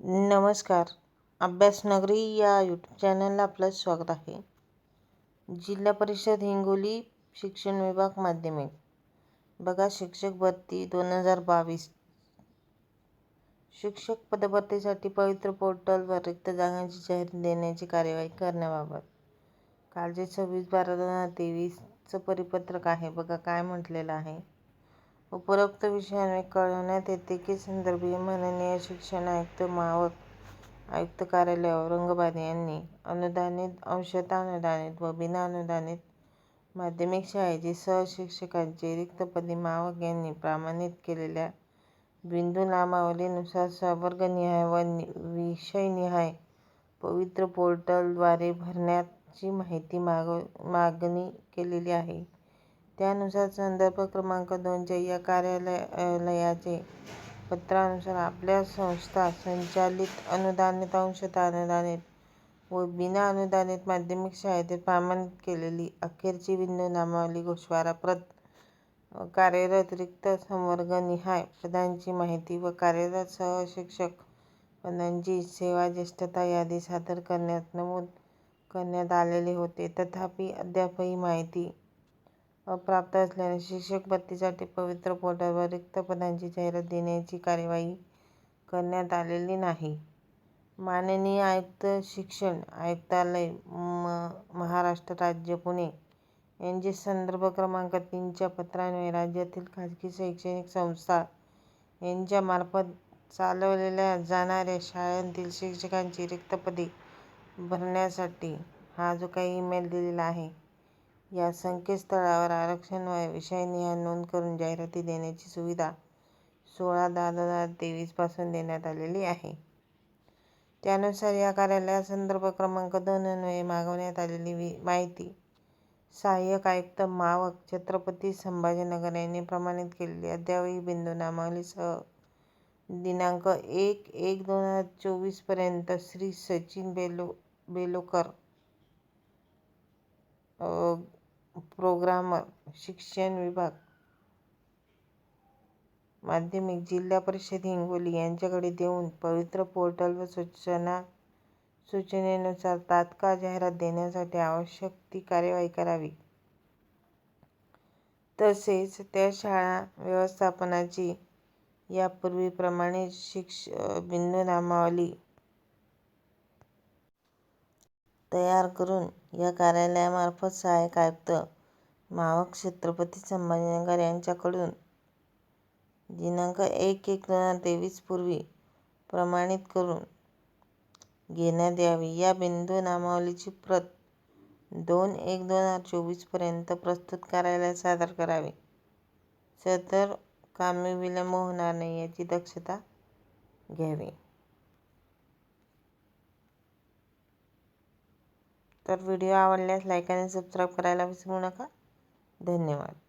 नमस्कार. अभ्यासनगरी या यूट्यूब चॅनलला आपलं स्वागत आहे. जिल्हा परिषद हिंगोली शिक्षण विभाग माध्यमिक. बघा शिक्षक भरती दोन हजार बावीस. शिक्षक पदभरतीसाठी पवित्र पोर्टलवर रिक्त जागांची जाहीर देण्याची कार्यवाही करण्याबाबत. कालचे सव्वीस बारा दोन हजार तेवीसचं परिपत्रक आहे. बघा काय म्हटलेलं आहे. उपरोक्त विषयाने कळवण्यात येते की संदर्भीय माननीय शिक्षण आयुक्त मावक आयुक्त कार्यालय औरंगाबाद यांनी अनुदानित अंशतः अनुदानित व बिना अनुदानित माध्यमिक शाळेची सहशिक्षकांची रिक्त पदे मावक यांनी प्रमाणित केलेल्या बिंदू नामावलीनुसार संवर्गनिहाय व विषयनिहाय पवित्र पोर्टलद्वारे भरण्याची माहिती माग मागणी केलेली आहे. त्यानुसार संदर्भ क्रमांक दोनच्या या कार्यालयाचे पत्रानुसार आपल्या संस्था संचालित अनुदानित अंशतः अनुदानित व बिना अनुदानित माध्यमिक शाळेतील प्रमाणित केलेली अखेरची बिंदू नामावली गोषवारा प्रत कार्यरत रिक्त संवर्गनिहाय पदांची माहिती व कार्यरत सहशिक्षक पदांची सेवाज्येष्ठता यादी सादर करण्यात नमूद करण्यात आलेले होते. तथापि अद्याप ही माहिती प्राप्त असल्याने शिक्षक भरतीसाठी पवित्र पोर्टलवर रिक्त पदांची जाहिरात देण्याची कार्यवाही करण्यात आलेली नाही. माननीय आयुक्त शिक्षण आयुक्तालय म महाराष्ट्र राज्य पुणे यांचे संदर्भ क्रमांक तीनच्या पत्रान्वये राज्यातील खाजगी शैक्षणिक संस्था यांच्यामार्फत चालवलेल्या जाणाऱ्या शाळांतील शिक्षकांची रिक्त पदे भरण्यासाठी हा जो काही ईमेल दिलेला आहे या संकेतस्थळावर आरक्षण व विषयनिहाय नोंद करून जाहिराती देण्याची सुविधा सोळा दहा दोन हजार तेवीसपासून देण्यात आलेली आहे. त्यानुसार या कार्यालयात संदर्भ क्रमांक दोन अन्वये मागवण्यात आलेली माहिती सहाय्यक आयुक्त मावक छत्रपती संभाजीनगर यांनी प्रमाणित केलेली अद्ययावत बिंदू नामावलीसह दिनांक एक एक दोन हजार चोवीसपर्यंत श्री सचिन बेलो बेलोकर प्रोग्रामर शिक्षण विभाग माध्यमिक जिल्हा परिषद हिंगोली यांच्याकडे देऊन पवित्र पोर्टल व सूचना सूचनेनुसार तात्काळ जाहिरात देण्यासाठी आवश्यक ती कार्यवाही करावी. तसेच त्या शाळा व्यवस्थापनाची यापूर्वीप्रमाणे शिक्ष बिंदू नामावली तयार करून या कार्यालयामार्फत सहाय्यक आयुक्त मावक छत्रपती संभाजीनगर यांच्याकडून दिनांक एक एक दोन हजार तेवीस पूर्वी प्रमाणित करून घेण्यात यावी. या बिंदू नामावलीची प्रत दोन एक दोन हजार चोवीसपर्यंत प्रस्तुत कार्यालयात सादर करावी. सदर कामे विलंब होणार नाही याची दक्षता घ्यावी. तर व्हिडिओ आवडल्यास लाईक आणि सबस्क्राईब करायला विसरू नका. धन्यवाद.